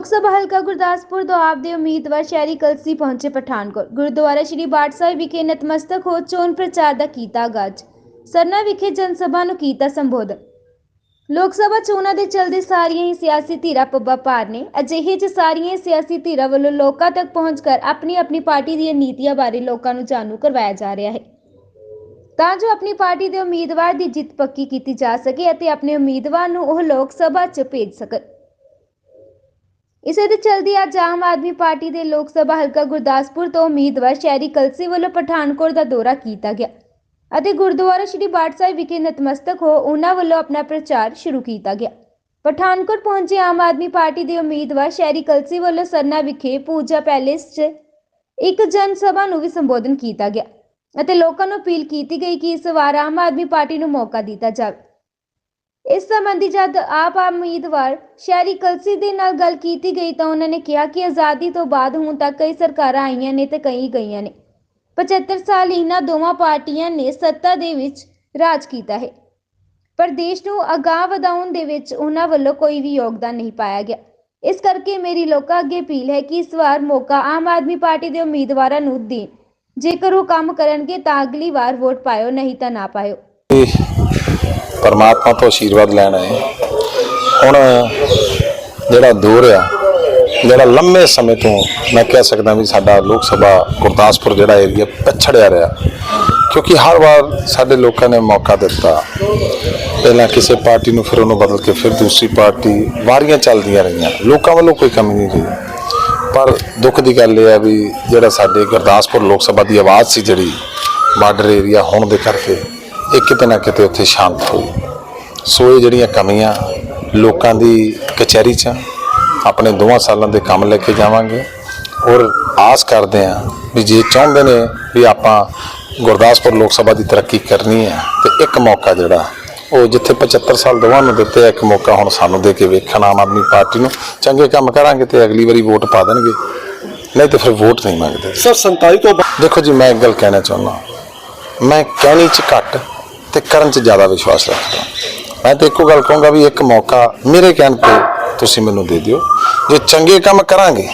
ਲੋਕ ਸਭਾ ਹਲਕਾ ਗੁਰਦਾਸਪੁਰ ਤੋਂ ਆਪ ਦੇ ਉਮੀਦਵਾਰ ਸ਼ਹਿਰੀ ਕਲਸੀ ਪਹੁੰਚੇ ਪਠਾਨਕੋਟ। ਗੁਰਦੁਆਰਾ ਸ਼੍ਰੀ ਬਾਟ ਸਾਹਿਬ ਵਿਖੇ ਨਤਮਸਤਕ ਹੋ ਚੋਣ ਪ੍ਰਚਾਰ ਦਾ ਕੀਤਾ ਆਗਾਜ਼ ਸਰਨਾ ਵਿਖੇ ਜਨ ਸਭਾ ਨੂੰ ਕੀਤਾ ਸੰਬੋਧਨ। ਲੋਕ ਸਭਾ ਚੋਣਾਂ ਦੇ ਚਲਦੇ ਸਾਰੀਆਂ ਹੀ ਸਿਆਸੀ ਧਿਰਾਂ ਪੱਬਾ ਭਾਰ ਨੇ। ਅਜਿਹੇ ਚ ਸਾਰੀਆਂ ਹੀ ਸਿਆਸੀ ਧਿਰਾਂ ਵੱਲੋਂ ਲੋਕਾਂ ਤੱਕ ਪਹੁੰਚ ਕਰ ਆਪਣੀ ਆਪਣੀ ਪਾਰਟੀ ਦੀਆਂ ਨੀਤੀਆਂ ਬਾਰੇ ਲੋਕਾਂ ਨੂੰ ਜਾਣੂ ਕਰਵਾਇਆ ਜਾ ਰਿਹਾ ਹੈ। ਤਾਂ ਜੋ ਆਪਣੀ ਪਾਰਟੀ ਦੇ ਉਮੀਦਵਾਰ ਦੀ ਜਿੱਤ ਪੱਕੀ ਕੀਤੀ ਜਾ ਸਕੇ ਅਤੇ ਆਪਣੇ ਉਮੀਦਵਾਰ ਨੂੰ ਉਹ ਲੋਕ ਸਭਾ 'ਚ ਭੇਜ ਸਕਣ। ਇਸੇ ਦੇ ਚਲਦੀ ਅੱਜ ਆਮ ਆਦਮੀ ਪਾਰਟੀ ਦੇ ਲੋਕ ਸਭਾ ਹਲਕਾ ਗੁਰਦਾਸਪੁਰ ਤੋਂ ਉਮੀਦਵਾਰ ਸ਼ਹਿਰੀ ਕਲਸੀ ਵੱਲੋਂ ਪਠਾਨਕੋਟ ਦਾ ਦੌਰਾ ਕੀਤਾ ਗਿਆ ਅਤੇ ਗੁਰਦੁਆਰਾ ਸ਼੍ਰੀ ਬਾਟ ਸਾਹਿਬ ਵਿਖੇ ਨਤਮਸਤਕ ਹੋ ਉਹਨਾਂ ਵੱਲੋਂ ਆਪਣਾ ਪ੍ਰਚਾਰ ਸ਼ੁਰੂ ਕੀਤਾ ਗਿਆ। ਪਠਾਨਕੋਟ ਪਹੁੰਚੇ ਆਮ ਆਦਮੀ ਪਾਰਟੀ ਦੇ ਉਮੀਦਵਾਰ ਸ਼ਹਿਰੀ ਕਲਸੀ ਵੱਲੋਂ ਸਰਨਾ ਵਿਖੇ ਪੂਜਾ ਪੈਲੇਸ 'ਚ ਇੱਕ ਜਨ ਸਭਾ ਨੂੰ ਵੀ ਸੰਬੋਧਨ ਕੀਤਾ ਗਿਆ ਅਤੇ ਲੋਕਾਂ ਨੂੰ ਅਪੀਲ ਕੀਤੀ ਗਈ ਕਿ ਇਸ ਵਾਰ ਆਮ ਆਦਮੀ ਪਾਰਟੀ ਨੂੰ ਮੌਕਾ ਦਿੱਤਾ ਜਾਵੇ। ਇਸ ਸੰਬੰਧੀ ਜਦ ਆਪ ਉਮੀਦਵਾਰ ਸ਼ਹਿਰੀ ਕਲਸੀ ਦੇ ਨਾਲ ਗੱਲ ਕੀਤੀ ਗਈ ਤਾਂ ਉਹਨਾਂ ਨੇ ਕਿਹਾ ਕਿ ਆਜ਼ਾਦੀ ਤੋਂ ਬਾਅਦ ਹੁਣ ਤੱਕ ਕਈ ਸਰਕਾਰਾਂ ਆਈਆਂ ਨੇ ਤੇ ਕਈ ਗਈਆਂ ਨੇ। 75 ਸਾਲ ਇਹਨਾਂ ਦੋਵਾਂ ਪਾਰਟੀਆਂ ਨੇ ਸੱਤਾ ਦੇ ਵਿੱਚ ਰਾਜ ਕੀਤਾ ਹੈ। ਪਰ ਦੇਸ਼ ਨੂੰ ਅਗਾਂਹ ਵਧਾਉਣ ਦੇ ਵਿੱਚ ਉਹਨਾਂ ਵੱਲੋਂ ਕੋਈ ਵੀ ਯੋਗਦਾਨ ਨਹੀਂ ਪਾਇਆ ਗਿਆ। ਇਸ ਕਰਕੇ ਮੇਰੀ ਲੋਕਾਂ ਅੱਗੇ ਅਪੀਲ ਹੈ ਕਿ ਇਸ ਵਾਰ ਮੌਕਾ ਆਮ ਆਦਮੀ ਪਾਰਟੀ ਦੇ ਉਮੀਦਵਾਰਾਂ ਨੂੰ ਦੇਣ। ਜੇਕਰ ਉਹ ਕੰਮ ਕਰਨਗੇ ਤਾਂ ਅਗਲੀ ਵਾਰ ਵੋਟ ਪਾਇਓ, ਨਹੀਂ ਤਾਂ ਨਾ ਪਾਇਓ। ਪਰਮਾਤਮਾ ਤੋਂ ਆਸ਼ੀਰਵਾਦ ਲੈਣ ਆਏ। ਹੁਣ ਜਿਹੜਾ ਦੌਰ ਆ, ਜਿਹੜਾ ਲੰਮੇ ਸਮੇਂ ਤੋਂ ਮੈਂ ਕਹਿ ਸਕਦਾ ਵੀ ਸਾਡਾ ਲੋਕ ਸਭਾ ਗੁਰਦਾਸਪੁਰ ਜਿਹੜਾ ਏਰੀਆ ਪਛੜਿਆ ਰਿਹਾ, ਕਿਉਂਕਿ ਹਰ ਵਾਰ ਸਾਡੇ ਲੋਕਾਂ ਨੇ ਮੌਕਾ ਦਿੱਤਾ। ਪਹਿਲਾਂ ਕਿਸੇ ਪਾਰਟੀ ਨੂੰ ਫਿਰ ਉਹਨੂੰ ਬਦਲ ਕੇ ਫਿਰ ਦੂਸਰੀ ਪਾਰਟੀ, ਵਾਰੀਆਂ ਚੱਲਦੀਆਂ ਰਹੀਆਂ। ਲੋਕਾਂ ਵੱਲੋਂ ਕੋਈ ਕਮੀ ਨਹੀਂ ਰਹੀ ਪਰ ਦੁੱਖ ਦੀ ਗੱਲ ਇਹ ਹੈ ਵੀ ਜਿਹੜਾ ਸਾਡੇ ਗੁਰਦਾਸਪੁਰ ਲੋਕ ਸਭਾ ਦੀ ਆਵਾਜ਼ ਸੀ ਜਿਹੜੀ, ਬਾਰਡਰ ਏਰੀਆ ਹੋਣ ਦੇ ਕਰਕੇ ਇਹ ਕਿਤੇ ਨਾ ਕਿਤੇ ਉੱਥੇ ਸ਼ਾਂਤ ਹੋਈ। ਸੋ ਇਹ ਜਿਹੜੀਆਂ ਕਮੀਆਂ ਲੋਕਾਂ ਦੀ ਕਚਹਿਰੀ 'ਚ ਆਪਣੇ ਦੋਵਾਂ ਸਾਲਾਂ ਦੇ ਕੰਮ ਲੈ ਕੇ ਜਾਵਾਂਗੇ। ਔਰ ਆਸ ਕਰਦੇ ਹਾਂ ਵੀ ਜੇ ਚਾਹੁੰਦੇ ਨੇ ਵੀ ਆਪਾਂ ਗੁਰਦਾਸਪੁਰ ਲੋਕ ਸਭਾ ਦੀ ਤਰੱਕੀ ਕਰਨੀ ਹੈ ਤੇ ਇੱਕ ਮੌਕਾ ਜਿਹੜਾ ਉਹ ਜਿੱਥੇ 75 ਸਾਲ ਦੋਵਾਂ ਨੂੰ ਦਿੱਤੇ ਆ, ਇੱਕ ਮੌਕਾ ਹੁਣ ਸਾਨੂੰ ਦੇ ਕੇ ਵੇਖਣ ਆਮ ਆਦਮੀ ਪਾਰਟੀ ਨੂੰ। ਚੰਗੇ ਕੰਮ ਕਰਾਂਗੇ ਤੇ ਅਗਲੀ ਵਾਰੀ ਵੋਟ ਪਾ ਦੇਣਗੇ। ਨਹੀਂ ਤੇ ਫਿਰ ਵੋਟ ਨਹੀਂ ਮੰਗਦੇ। ਸਰ 47 ਤੋਂ ਬਾਅਦ ਦੇਖੋ ਜੀ ਮੈਂ ਇੱਕ ਗੱਲ ਕਹਿਣਾ ਚਾਹੁੰਦਾ। ਮੈਂ ਕਹਿਣੀ ਚ ਘੱਟ ਤੇ ਕਰਨ ਚ ਜ਼ਿਆਦਾ ਵਿਸ਼ਵਾਸ ਰੱਖਦਾ। ਮੈਂ ਤੇ ਇੱਕੋ ਗੱਲ ਕਹੂੰਗਾ ਵੀ ਇੱਕ ਮੌਕਾ ਮੇਰੇ ਕਹਿਣ ਤੇ ਤੁਸੀਂ ਮੈਨੂੰ ਦੇ ਦਿਓ। ਜੇ ਚੰਗੇ ਕੰਮ ਕਰਾਂਗੇ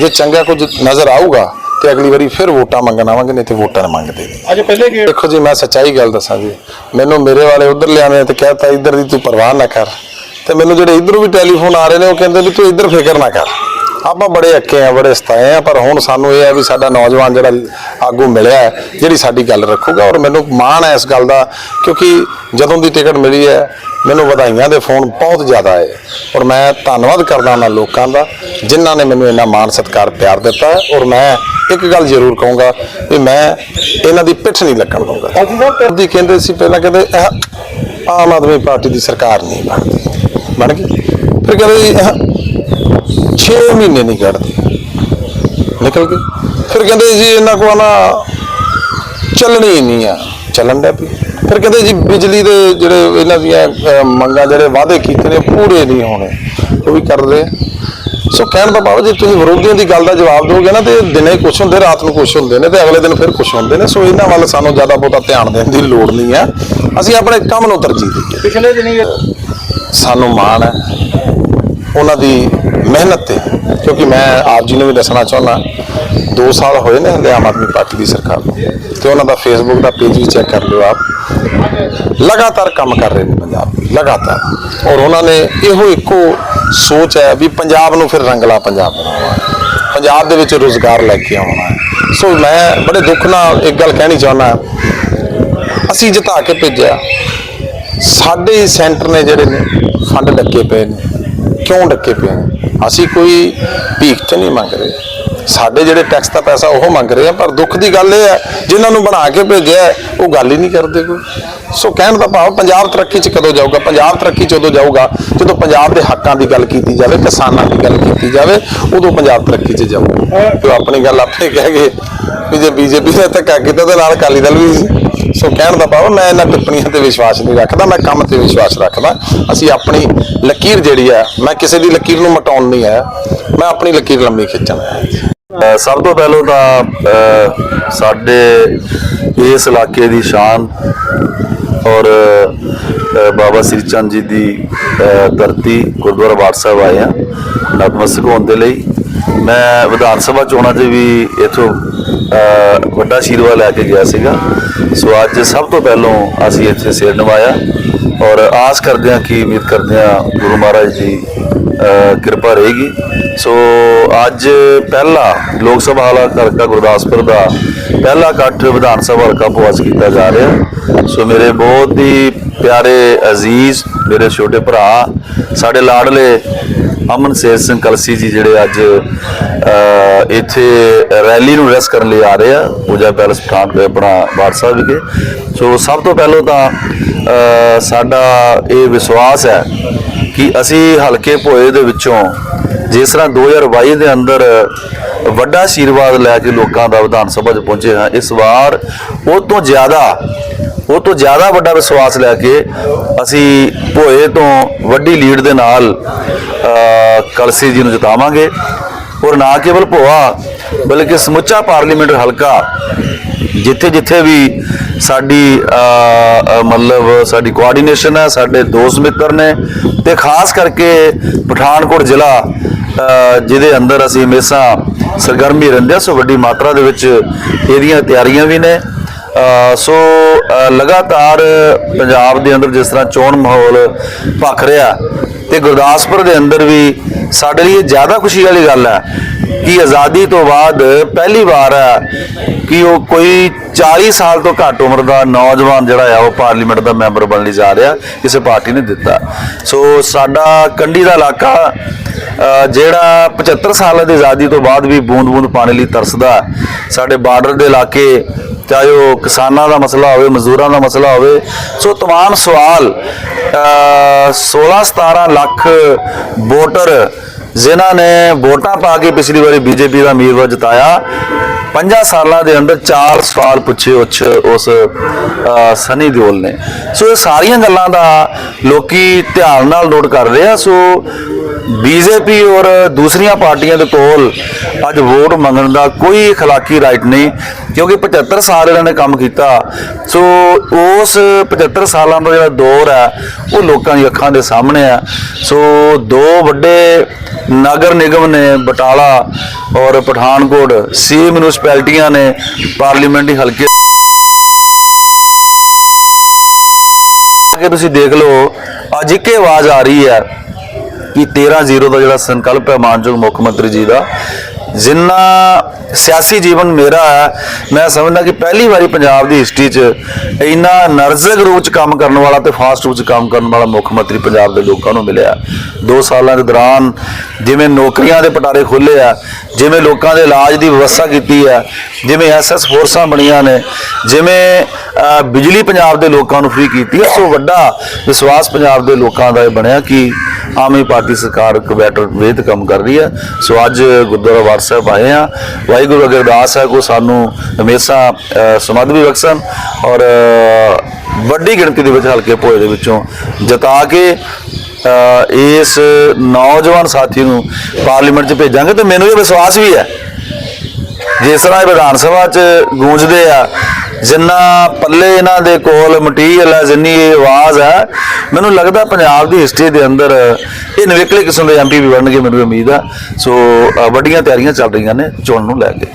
ਜੇ ਚੰਗਾ ਕੁਝ ਨਜ਼ਰ ਆਊਗਾ ਤੇ ਅਗਲੀ ਵਾਰੀ ਫਿਰ ਵੋਟਾਂ ਮੰਗਣ ਆਵਾਂਗੇ ਨਹੀਂ ਤੇ ਵੋਟਾਂ ਨਹੀਂ ਮੰਗਦੇ ਨਹੀਂ ਅੱਜ ਪਹਿਲੇ ਗੇੜ ਦੇਖੋ ਜੀ ਮੈਂ ਸੱਚਾਈ ਗੱਲ ਦੱਸਾਂ ਜੀ। ਮੈਨੂੰ ਮੇਰੇ ਵਾਲੇ ਉਧਰ ਲਿਆਣੇ ਤੇ ਕਹਿਤਾ ਇੱਧਰ ਦੀ ਤੂੰ ਪਰਵਾਹ ਨਾ ਕਰ। ਤੇ ਮੈਨੂੰ ਜਿਹੜੇ ਇਧਰੋਂ ਵੀ ਟੈਲੀਫੋਨ ਆ ਰਹੇ ਨੇ ਉਹ ਕਹਿੰਦੇ ਵੀ ਤੂੰ ਇੱਧਰ ਫਿਕਰ ਨਾ ਕਰ। ਆਪਾਂ ਬੜੇ ਅੱਕੇ ਆ ਬੜੇ ਸਤਾਏ ਆ ਪਰ ਹੁਣ ਸਾਨੂੰ ਇਹ ਹੈ ਵੀ ਸਾਡਾ ਨੌਜਵਾਨ ਜਿਹੜਾ ਆਗੂ ਮਿਲਿਆ ਹੈ, ਜਿਹੜੀ ਸਾਡੀ ਗੱਲ ਰੱਖੂਗਾ। ਔਰ ਮੈਨੂੰ ਮਾਣ ਹੈ ਇਸ ਗੱਲ ਦਾ ਕਿਉਂਕਿ ਜਦੋਂ ਦੀ ਟਿਕਟ ਮਿਲੀ ਹੈ ਮੈਨੂੰ ਵਧਾਈਆਂ ਦੇ ਫੋਨ ਬਹੁਤ ਜ਼ਿਆਦਾ ਆਏ। ਔਰ ਮੈਂ ਧੰਨਵਾਦ ਕਰਦਾ ਉਹਨਾਂ ਲੋਕਾਂ ਦਾ ਜਿਨ੍ਹਾਂ ਨੇ ਮੈਨੂੰ ਇੰਨਾ ਮਾਣ ਸਤਿਕਾਰ ਪਿਆਰ ਦਿੱਤਾ ਹੈ। ਔਰ ਮੈਂ ਇੱਕ ਗੱਲ ਜ਼ਰੂਰ ਕਹੂੰਗਾ ਵੀ ਮੈਂ ਇਹਨਾਂ ਦੀ ਪਿੱਠ ਨਹੀਂ ਲੱਗਣ ਦਊਂਗਾ। ਦੀ ਕਹਿੰਦੇ ਸੀ ਪਹਿਲਾਂ ਕਹਿੰਦੇ ਇਹ ਆਮ ਆਦਮੀ ਪਾਰਟੀ ਦੀ ਸਰਕਾਰ ਨਹੀਂ ਬਣਦੀ। ਬਣ ਗਈ। ਫਿਰ ਕਹਿੰਦੇ 6 ਮਹੀਨੇ ਨਹੀਂ ਕੱਢਦੀ। ਨਿਕਲ ਗਏ। ਫਿਰ ਕਹਿੰਦੇ ਜੀ ਇਹਨਾਂ ਕੋਲ ਨਾ ਚੱਲਣੀ ਨਹੀਂ ਆ ਚੱਲਣ ਦਾ ਵੀ। ਫਿਰ ਕਹਿੰਦੇ ਜੀ ਬਿਜਲੀ ਦੇ ਜਿਹੜੇ ਇਹਨਾਂ ਦੀਆਂ ਮੰਗਾਂ ਜਿਹੜੇ ਵਾਅਦੇ ਕੀਤੇ ਨੇ ਪੂਰੇ ਨਹੀਂ ਹੋਣੇ। ਉਹ ਵੀ ਕਰ ਰਹੇ ਆ। ਸੋ ਕਹਿਣ ਦਾ ਭਾਵ ਜੇ ਤੁਸੀਂ ਵਿਰੋਧੀਆਂ ਦੀ ਗੱਲ ਦਾ ਜਵਾਬ ਦਿਓਗੇ ਨਾ ਤੇ ਦਿਨੇ ਕੁਛ ਹੁੰਦੇ ਰਾਤ ਨੂੰ ਕੁਛ ਹੁੰਦੇ ਨੇ ਤੇ ਅਗਲੇ ਦਿਨ ਫਿਰ ਕੁਛ ਹੁੰਦੇ ਨੇ। ਸੋ ਇਹਨਾਂ ਵੱਲ ਸਾਨੂੰ ਜ਼ਿਆਦਾ ਬਹੁਤਾ ਧਿਆਨ ਦੇਣ ਦੀ ਲੋੜ ਨਹੀਂ ਹੈ ਅਸੀਂ ਆਪਣੇ ਕੰਮ ਨੂੰ ਤਰਜੀਹ ਦਈਏ। ਪਿਛਲੇ ਦਿਨੀ ਸਾਨੂੰ ਮਾਣ ਹੈ। ਉਹਨਾਂ ਦੀ ਮਿਹਨਤ ਤੇ। ਕਿਉਂਕਿ ਮੈਂ ਆਪ ਜੀ ਨੂੰ ਵੀ ਦੱਸਣਾ ਚਾਹੁੰਦਾ 2 ਸਾਲ ਹੋਏ ਨੇ ਹਲੇ ਆਮ ਆਦਮੀ ਪਾਰਟੀ ਦੀ ਸਰਕਾਰ ਨੂੰ। ਤੇ ਉਹਨਾਂ ਦਾ ਫੇਸਬੁੱਕ ਦਾ ਪੇਜ ਵੀ ਚੈੱਕ ਕਰ ਲਿਓ ਆਪ। ਲਗਾਤਾਰ ਕੰਮ ਕਰ ਰਹੇ ਨੇ ਪੰਜਾਬ ਲਗਾਤਾਰ। ਔਰ ਉਹਨਾਂ ਨੇ ਇਹੋ ਇੱਕੋ ਸੋਚ ਹੈ ਵੀ ਪੰਜਾਬ ਨੂੰ ਫਿਰ ਰੰਗਲਾ ਪੰਜਾਬ ਬਣਾਉਣਾ ਪੰਜਾਬ ਦੇ ਵਿੱਚ ਰੋਜ਼ਗਾਰ ਲੈ ਕੇ ਆਉਣਾ ਸੋ ਮੈਂ ਬੜੇ ਦੁੱਖ ਨਾਲ ਇੱਕ ਗੱਲ ਕਹਿਣੀ ਚਾਹੁੰਦਾ ਅਸੀਂ ਜਿਤਾ ਕੇ ਭੇਜਿਆ। ਸਾਡੇ ਸੈਂਟਰ ਨੇ ਜਿਹੜੇ ਨੇ, ਫੰਡ ਲੱਗੇ ਪਏ ਨੇ। ਕਿਉਂ ਡੱਕੇ ਪਏ ਨੇ? ਅਸੀਂ ਕੋਈ ਭੀਖ ਤੇ ਨਹੀਂ ਮੰਗ ਰਹੇ। ਸਾਡੇ ਜਿਹੜੇ ਟੈਕਸ ਦਾ ਪੈਸਾ ਉਹ ਮੰਗ ਰਹੇ ਆ ਪਰ ਦੁੱਖ ਦੀ ਗੱਲ ਇਹ ਹੈ ਜਿਨ੍ਹਾਂ ਨੂੰ ਬਣਾ ਕੇ ਭੇਜਿਆ ਉਹ ਗੱਲ ਹੀ ਨਹੀਂ ਕਰਦੇ ਕੋਈ। ਸੋ ਕਹਿਣ ਦਾ ਭਾਵ ਪੰਜਾਬ ਤਰੱਕੀ 'ਚ ਕਦੋਂ ਜਾਊਗਾ? ਪੰਜਾਬ ਤਰੱਕੀ 'ਚ ਉਦੋਂ ਜਾਊਗਾ ਜਦੋਂ ਪੰਜਾਬ ਦੇ ਹੱਕਾਂ ਦੀ ਗੱਲ ਕੀਤੀ ਜਾਵੇ ਕਿਸਾਨਾਂ ਦੀ ਗੱਲ ਕੀਤੀ ਜਾਵੇ ਉਦੋਂ ਪੰਜਾਬ ਤਰੱਕੀ 'ਚ ਜਾਊਗਾ। ਤੇ ਆਪਣੀ ਗੱਲ ਆਪੇ ਕਹਿ ਗਏ ਵੀ ਜੇ ਬੀਜੇਪੀ ਨੇ ਧੱਕਾ ਕੀਤਾ ਤੇ ਨਾਲ ਅਕਾਲੀ ਦਲ ਵੀ ਸੀ। ਸੋ ਕਹਿਣ ਦਾ ਭਾਵ ਮੈਂ ਇਹਨਾਂ ਟਿੱਪਣੀਆਂ ਤੇ ਵਿਸ਼ਵਾਸ ਨਹੀਂ ਰੱਖਦਾ, ਮੈਂ ਕੰਮ ਤੇ ਵਿਸ਼ਵਾਸ ਰੱਖਦਾ। ਅਸੀਂ ਆਪਣੀ ਲਕੀਰ ਜਿਹੜੀ ਹੈ ਮੈਂ ਕਿਸੇ ਦੀ ਲਕੀਰ ਨੂੰ ਮਟਾਉਣ ਨਹੀਂ ਆਇਆ, ਮੈਂ ਆਪਣੀ ਲਕੀਰ ਲੰਮੀ ਖਿੱਚਣ ਆਇਆ। ਸਭ ਤੋਂ ਪਹਿਲਾਂ ਤਾਂ ਸਾਡੇ ਇਸ ਇਲਾਕੇ ਦੀ ਸ਼ਾਨ ਔਰ ਬਾਬਾ ਸ੍ਰੀ ਚੰਦ ਜੀ ਦੀ ਧਰਤੀ ਗੁਰਦੁਆਰਾ ਬਾਠ ਸਾਹਿਬ ਆਏ ਆ। ਨਤਮਸਤਕ ਹੋਣ ਦੇ ਲਈ ਮੈਂ ਵਿਧਾਨ ਸਭਾ ਚੋਣਾਂ 'ਚ ਵੀ ਇਥੋਂ ਵੱਡਾ ਆਸ਼ੀਰਵਾਦ ਲੈ ਕੇ ਗਿਆ ਸੀਗਾ। ਸੋ ਅੱਜ ਸਭ ਤੋਂ ਪਹਿਲਾਂ ਅਸੀਂ ਇੱਥੇ ਸਿਰ ਨਵਾਇਆ ਔਰ ਆਸ ਕਰਦੇ ਹਾਂ ਕਿ, ਉਮੀਦ ਕਰਦੇ ਹਾਂ ਗੁਰੂ ਮਹਾਰਾਜ ਦੀ ਕਿਰਪਾ ਰਹੇਗੀ। ਸੋ ਅੱਜ ਪਹਿਲਾ ਲੋਕ ਸਭਾ ਵਾਲਾ ਹਲਕਾ ਗੁਰਦਾਸਪੁਰ ਦਾ ਪਹਿਲਾ ਇਕੱਠ ਵਿਧਾਨ ਸਭਾ ਹਲਕਾ ਪੁਆਸ ਕੀਤਾ ਜਾ ਰਿਹਾ। ਸੋ ਮੇਰੇ ਬਹੁਤ ਹੀ ਪਿਆਰੇ ਅਜ਼ੀਜ਼, ਮੇਰੇ ਛੋਟੇ ਭਰਾ, ਸਾਡੇ ਲਾਡਲੇ ਅਮਨ ਸੇਰ ਸਿੰਘ ਕਲਸੀ ਜੀ ਜਿਹੜੇ ਅੱਜ ਇੱਥੇ ਰੈਲੀ ਨੂੰ ਰੈਸ ਕਰਨ ਲਈ ਆ ਰਹੇ ਆ, ਪੂਜਾ ਪੈਲਸ ਪਠਾਨਕੋਟ ਆਪਣਾ ਬਾੜ ਸਾਹਿਬ ਵਿਖੇ। ਸੋ ਸਭ ਤੋਂ ਪਹਿਲਾਂ ਤਾਂ ਸਾਡਾ ਇਹ ਵਿਸ਼ਵਾਸ ਹੈ ਕਿ ਅਸੀਂ ਹਲਕੇ ਭੋਏ ਦੇ ਵਿੱਚੋਂ ਜਿਸ ਤਰ੍ਹਾਂ 2022 ਦੇ ਅੰਦਰ ਵੱਡਾ ਆਸ਼ੀਰਵਾਦ ਲੈ ਕੇ ਲੋਕਾਂ ਦਾ ਵਿਧਾਨ ਸਭਾ 'ਚ ਪਹੁੰਚੇ ਹਾਂ। ਇਸ ਵਾਰ ਉਹ ਤੋਂ ਜ਼ਿਆਦਾ, ਉਹ ਤੋਂ ਜ਼ਿਆਦਾ ਵੱਡਾ ਵਿਸ਼ਵਾਸ ਲੈ ਕੇ ਅਸੀਂ ਭੋਏ ਤੋਂ ਵੱਡੀ ਲੀਡ ਦੇ ਨਾਲ ਕਲਸੀ ਜੀ ਨੂੰ ਜਿਤਾਵਾਂਗੇ। ਔਰ ਨਾ ਕੇਵਲ ਭੋਆ, ਬਲਕਿ ਸਮੁੱਚਾ ਪਾਰਲੀਮੈਂਟ ਹਲਕਾ ਜਿੱਥੇ ਜਿੱਥੇ ਵੀ ਸਾਡੀ ਮਤਲਬ ਸਾਡੀ ਕੋਆਰਡੀਨੇਸ਼ਨ ਹੈ, ਸਾਡੇ ਦੋਸਤ ਮਿੱਤਰ ਨੇ, ਤੇ ਖਾਸ ਕਰਕੇ ਪਠਾਨਕੋਟ ਜ਼ਿਲ੍ਹਾ ਜਿਹਦੇ ਅੰਦਰ ਅਸੀਂ ਹਮੇਸ਼ਾ ਸਰਗਰਮੀ ਰਹਿੰਦੇ ਹਾਂ ਸੋ ਵੱਡੀ ਮਾਤਰਾ ਦੇ ਵਿੱਚ ਇਹਦੀਆਂ ਤਿਆਰੀਆਂ ਵੀ ਨੇ। ਸੋ ਲਗਾਤਾਰ ਪੰਜਾਬ ਦੇ ਅੰਦਰ ਜਿਸ ਤਰ੍ਹਾਂ ਚੋਣ ਮਾਹੌਲ ਭਖ ਰਿਹਾ, ਤੇ ਗੁਰਦਾਸਪੁਰ ਦੇ ਅੰਦਰ ਵੀ ਸਾਡੇ ਲਈ ਇਹ ਜ਼ਿਆਦਾ ਖੁਸ਼ੀ ਵਾਲੀ ਗੱਲ ਹੈ ਕਿ ਆਜ਼ਾਦੀ ਤੋਂ ਬਾਅਦ ਪਹਿਲੀ ਵਾਰ ਹੈ ਕਿ ਉਹ ਕੋਈ 40 ਸਾਲ ਤੋਂ ਘੱਟ ਉਮਰ ਦਾ ਨੌਜਵਾਨ ਜਿਹੜਾ ਆ ਉਹ ਪਾਰਲੀਮੈਂਟ ਦਾ ਮੈਂਬਰ ਬਣਨ ਲਈ ਜਾ ਰਿਹਾ ਕਿਸੇ ਪਾਰਟੀ ਨੇ ਦਿੱਤਾ ਸੋ ਸਾਡਾ ਕੰਢੀ ਦਾ ਇਲਾਕਾ ਅ, ਜਿਹੜਾ 75 ਸਾਲਾਂ ਦੀ ਆਜ਼ਾਦੀ ਤੋਂ ਬਾਅਦ ਵੀ ਬੂੰਦ-ਬੂੰਦ ਪਾਣੀ ਲਈ ਤਰਸਦਾ ਹੈ। ਸਾਡੇ ਬਾਰਡਰ ਦੇ ਇਲਾਕੇ ਚਾਹੇ ਉਹ ਕਿਸਾਨਾਂ ਦਾ ਮਸਲਾ ਹੋਵੇ ਮਜ਼ਦੂਰਾਂ ਦਾ ਮਸਲਾ ਹੋਵੇ ਸੋ तमाम ਸਵਾਲ ਅ, 16-17 ਲੱਖ ਵੋਟਰ ਜਿਨ੍ਹਾਂ ਨੇ ਵੋਟਾਂ ਪਾ ਕੇ ਪਿਛਲੀ ਵਾਰੀ ਬੀਜੇਪੀ ਦਾ ਉਮੀਦਵਾਰ ਜਿਤਾਇਆ ਪੰਜਾਂ ਸਾਲਾਂ ਦੇ ਅੰਦਰ ਚਾਰ ਸਵਾਲ ਪੁੱਛੇ ਉਸ ਉਸ ਅ, ਸਨੀ ਦਿਓਲ ਨੇ ਸੋ ਇਹ ਸਾਰੀਆਂ ਗੱਲਾਂ ਦਾ ਲੋਕੀ ਧਿਆਨ ਨਾਲ ਨੋਟ ਕਰ ਰਹੇ ਆ ਸੋ ਬੀਜੇਪੀ ਔਰ ਦੂਸਰੀਆਂ ਪਾਰਟੀਆਂ ਦੇ ਕੋਲ ਅੱਜ ਵੋਟ ਮੰਗਣ ਦਾ ਕੋਈ اخلاقی ਰਾਈਟ ਨਹੀਂ ਕਿਉਂਕਿ 75 ਸਾਲ ਇਹਨਾਂ ਨੇ ਕੰਮ ਕੀਤਾ ਸੋ ਉਸ 75 ਸਾਲਾਂ ਦਾ ਜਿਹੜਾ ਦੌਰ ਹੈ ਉਹ ਲੋਕਾਂ ਦੀ ਅੱਖਾਂ ਦੇ ਸਾਹਮਣੇ ਹੈ ਸੋ ਦੋ ਵੱਡੇ ਨਗਰ ਨਿਗਮ ਨੇ ਬਟਾਲਾ ਔਰ ਪਠਾਨਕੋਟ ਸੀ ਮਿਊਨਿਸਪੈਲਿਟੀਆਂ ਨੇ ਪਾਰਲੀਮੈਂਟਰੀ ਹਲਕੇ ਕਿ ਤੁਸੀਂ ਦੇਖ ਲਓ, ਅੱਜ ਇੱਕੇ ਆਵਾਜ਼ ਆ ਰਹੀ ਹੈ ਕਿ 13-0 ਦਾ ਜਿਹੜਾ ਸੰਕਲਪ ਹੈ ਮਾਨਯੋਗ ਮੁੱਖ ਮੰਤਰੀ ਜੀ ਦਾ। ਜਿੰਨਾ ਸਿਆਸੀ ਜੀਵਨ ਮੇਰਾ ਹੈ, ਮੈਂ ਸਮਝਦਾ ਕਿ ਪਹਿਲੀ ਵਾਰੀ ਪੰਜਾਬ ਦੀ ਹਿਸਟਰੀ 'ਚ ਇੰਨਾ ਨਰਜ਼ਕ ਰੂਪ 'ਚ ਕੰਮ ਕਰਨ ਵਾਲਾ ਤੇ ਫਾਸਟ ਰੂਪ 'ਚ ਕੰਮ ਕਰਨ ਵਾਲਾ ਮੁੱਖ ਮੰਤਰੀ ਪੰਜਾਬ ਦੇ ਲੋਕਾਂ ਨੂੰ ਮਿਲਿਆ। 2 ਸਾਲਾਂ ਦੇ ਦੌਰਾਨ ਜਿਵੇਂ ਨੌਕਰੀਆਂ ਦੇ ਪਟਾਰੇ ਖੋਲ੍ਹੇ ਆ, ਜਿਵੇਂ ਲੋਕਾਂ ਦੇ ਇਲਾਜ ਦੀ ਵਿਵਸਥਾ ਕੀਤੀ ਹੈ ਜਿਵੇਂ ਐਸਐਸ ਫੋਰਸਾਂ ਬਣੀਆਂ ਨੇ, ਜਿਵੇਂ ਬਿਜਲੀ ਪੰਜਾਬ ਦੇ ਲੋਕਾਂ ਨੂੰ ਫ੍ਰੀ ਕੀਤੀ ਹੈ। ਸੋ ਵੱਡਾ ਵਿਸ਼ਵਾਸ ਪੰਜਾਬ ਦੇ ਲੋਕਾਂ ਦਾ ਇਹ ਬਣਿਆ ਕਿ ਆਮ ਆਦਮੀ ਪਾਰਟੀ ਸਰਕਾਰ ਇੱਕ ਬੈਟਰ ਵੇ ਤੇ ਕੰਮ ਕਰ ਰਹੀ ਹੈ। ਸੋ ਅੱਜ ਗੁਰਦੁਆਰਾ ਵਾਰ ਸਾਹਿਬ ਆਏ ਆ ਵਾਹਿਗੁਰੂ ਅਗੇ ਅਰਦਾਸ ਹੈ ਕੋ ਸਾਨੂੰ ਹਮੇਸ਼ਾ ਅਹ, ਸਮੱਧ ਵੀ ਬਖਸ਼ਣ ਔਰ ਵੱਡੀ ਗਿਣਤੀ ਦੇ ਵਿੱਚ ਹਲਕੇ ਭੋਏ ਦੇ ਵਿੱਚੋਂ ਜਿਤਾ ਕੇ ਇਸ ਨੌਜਵਾਨ ਸਾਥੀ ਨੂੰ ਪਾਰਲੀਮੈਂਟ 'ਚ ਭੇਜਾਂਗੇ ਤੇ ਮੈਨੂੰ ਇਹ ਵਿਸ਼ਵਾਸ ਵੀ ਹੈ। ਜਿਸ ਤਰ੍ਹਾਂ ਇਹ ਵਿਧਾਨ ਸਭਾ 'ਚ ਗੂੰਜਦੇ ਆ ਜਿੰਨਾ ਪੱਲੇ ਇਹਨਾਂ ਦੇ ਕੋਲ ਮਟੀਰੀਅਲ ਹੈ, ਜਿੰਨੀ ਇਹ ਆਵਾਜ਼ ਹੈ, ਮੈਨੂੰ ਲੱਗਦਾ ਪੰਜਾਬ ਦੀ ਹਿਸਟਰੀ ਦੇ ਅੰਦਰ ਇਹ ਨਵੇਕਲੇ ਕਿਸਮ ਦੇ ਐਮਪੀ ਵੀ ਬਣਨਗੇ, ਮੈਨੂੰ ਉਮੀਦ ਆ ਸੋ ਵੱਡੀਆਂ ਤਿਆਰੀਆਂ ਚੱਲ ਰਹੀਆਂ ਨੇ, ਚੋਣ ਨੂੰ ਲੈ ਕੇ।